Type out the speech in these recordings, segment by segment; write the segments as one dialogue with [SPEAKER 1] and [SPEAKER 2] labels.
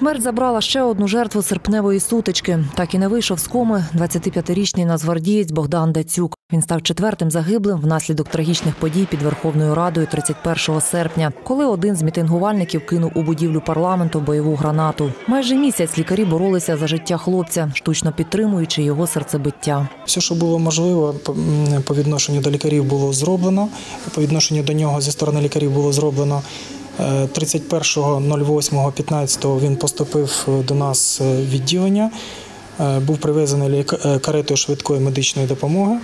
[SPEAKER 1] Смерть забрала ще одну жертву серпневої сутички. Так і не вийшов з коми 25-річний нацгвардієць Богдан Дацюк. Він став четвертим загиблим внаслідок трагічних подій під Верховною Радою 31 серпня, коли один з мітингувальників кинув у будівлю парламенту бойову гранату. Майже місяць лікарі боролися за життя хлопця, штучно підтримуючи його серцебиття.
[SPEAKER 2] Все, що було можливо по- відношенню до лікарів, було зроблено. По відношенню до нього зі сторони лікарів було зроблено. Е, 31.08.15 він поступив е, до нас е, в відділення, Е, був привезений е, каретою швидкої медичної допомоги.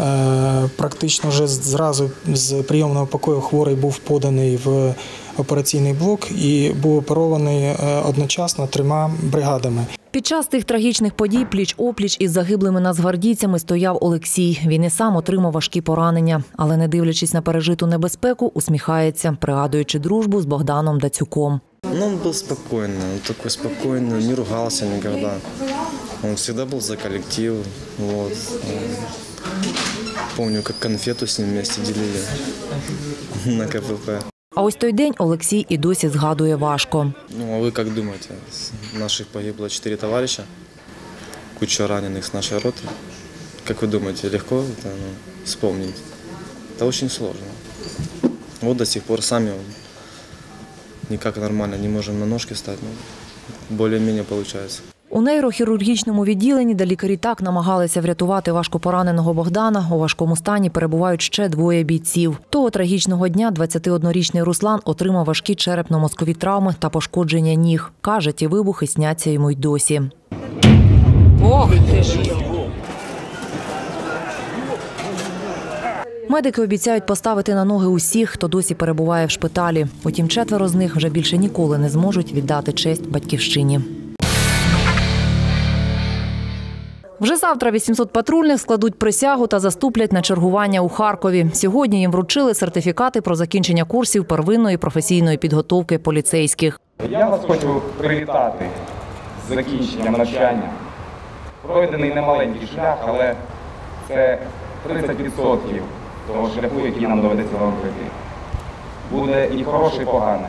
[SPEAKER 2] Е, Практично вже зразу з прийомного покою хворий був поданий в операційний блок і був оперований е, одночасно трьома бригадами.
[SPEAKER 1] Під час тих трагічних подій пліч опліч із загиблими нацгвардійцями стояв Олексій. Він і сам отримав важкі поранення, але не дивлячись на пережиту небезпеку, усміхається, пригадуючи дружбу з Богданом Дацюком.
[SPEAKER 3] Ну, он был спокойный, он такой спокойный, не ругался никогда. Он всегда был за коллектив. Вот. Помню, как конфету с ним вместе делили на КПП.
[SPEAKER 1] А ось той день Олексій і досі згадує важко.
[SPEAKER 3] Ну, а вы как думаете, с наших погибло четыре товарища, куча раненых с нашей роты. Как вы думаете, легко это ну, вспомнить? Это очень сложно. Вот до сих пор сами никак нормально не можем на ножки встать. но более-менее получается.
[SPEAKER 1] У нейрохірургічному відділенні, де лікарі так намагалися врятувати важкопораненого Богдана, у важкому стані перебувають ще двоє бійців. Того трагічного дня 21-річний Руслан отримав важкі черепно-мозкові травми та пошкодження ніг. Каже, ті вибухи сняться йому й досі. Медики обіцяють поставити на ноги усіх, хто досі перебуває в шпиталі. Утім, четверо з них вже більше ніколи не зможуть віддати честь батьківщині. Вже завтра 800 патрульних складуть присягу та заступлять на чергування у Харкові. Сьогодні їм вручили сертифікати про закінчення курсів первинної професійної підготовки поліцейських.
[SPEAKER 4] Я вас хочу привітати з закінченням навчання. Пройдений немаленький шлях, але це 30% того шляху, який нам доведеться вам пройти. Буде і хороше, і погане.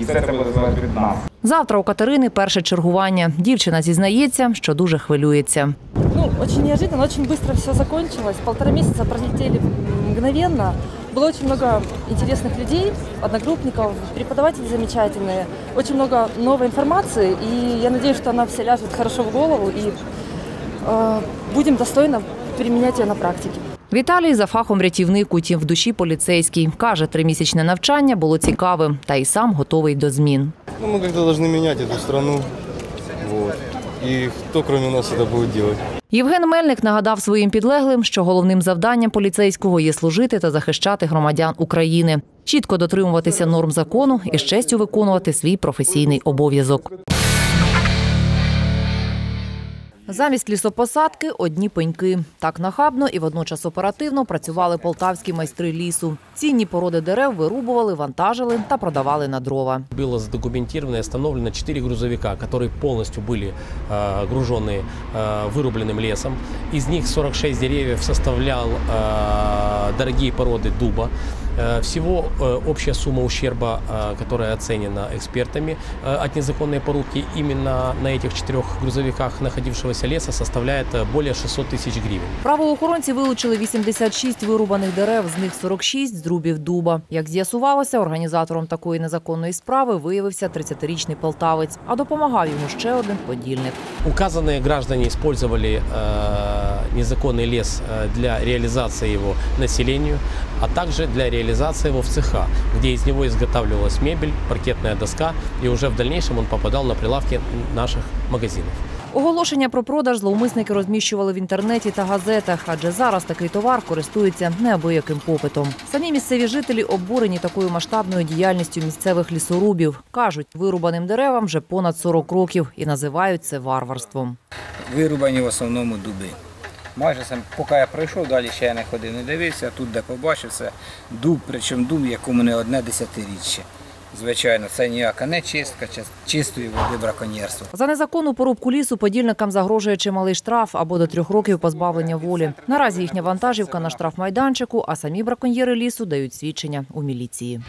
[SPEAKER 4] І все це буде залежати від нас.
[SPEAKER 1] Завтра у Катерини перше чергування. Дівчина зізнається, що дуже хвилюється.
[SPEAKER 5] Ну, очень неожиданно, очень быстро все закончилось. Полтора месяца пролетели мгновенно. Было очень много интересных людей, одногруппников, преподаватели замечательные, очень много новой информации, и я надеюсь, что она вся ляжет хорошо в голову, и э, будем достойно применять ее на практике.
[SPEAKER 1] Віталій за фахом рятівник, утім в душі поліцейський. Каже, тримісячне навчання було цікавим, та й сам готовий до змін.
[SPEAKER 6] Ну, мы как-то должны менять эту страну. Вот. И кто кроме нас это будет делать?
[SPEAKER 1] Євген Мельник нагадав своїм підлеглим, що головним завданням поліцейського є служити та захищати громадян України, чітко дотримуватися норм закону і з честю виконувати свій професійний обов'язок. Замість лісопосадки одні пеньки. Так нахабно і водночас оперативно працювали полтавські майстри лісу. Цінні породи дерев вирубували, вантажили та продавали на дрова.
[SPEAKER 7] Было задокументировано и остановлено 4 грузовика, которые полностью были э, гружены э, вырубленным лесом. Из них 46 деревьев составлял э, дорогие породы дуба. Э, Всего э, общая сумма ущерба, э, которая оценена экспертами э, от незаконной порубки именно на этих четырех грузовиках находившегося леса составляет э, более 600 тысяч гривен.
[SPEAKER 1] Правоохоронці вилучили 86 вирубаних дерев, з них 46 з зрубів дуба. Як з'ясувалося, організатором такої незаконної справи виявився 30-річний полтавець, а допомагав йому ще один подільник.
[SPEAKER 7] Указанные граждане использовали э, незаконный лес э, для реализации его населению, а также для реализации его в цеха, где из него изготавливалась мебель, паркетная доска, и уже в дальнейшем он попадал на прилавки наших магазинов.
[SPEAKER 1] Оголошення про продаж зловмисники розміщували в інтернеті та газетах, адже зараз такий товар користується неабияким попитом. Самі місцеві жителі обурені такою масштабною діяльністю місцевих лісорубів. кажуть, вирубаним деревам вже понад 40 років і називають це варварством.
[SPEAKER 8] вирубані в основному дуби. Майже сам, поки я пройшов, далі ще я не ходив, не дивився. Тут, де побачив, це дуб, причому дуб, якому не одне десятиріччя. Звичайно, це ніяка не чистка, чистої води браконьєрство.
[SPEAKER 1] За незаконну порубку лісу подільникам загрожує чималий штраф або до трьох років позбавлення волі. Наразі їхня вантажівка на штрафмайданчику, а самі браконьєри лісу дають свідчення у міліції.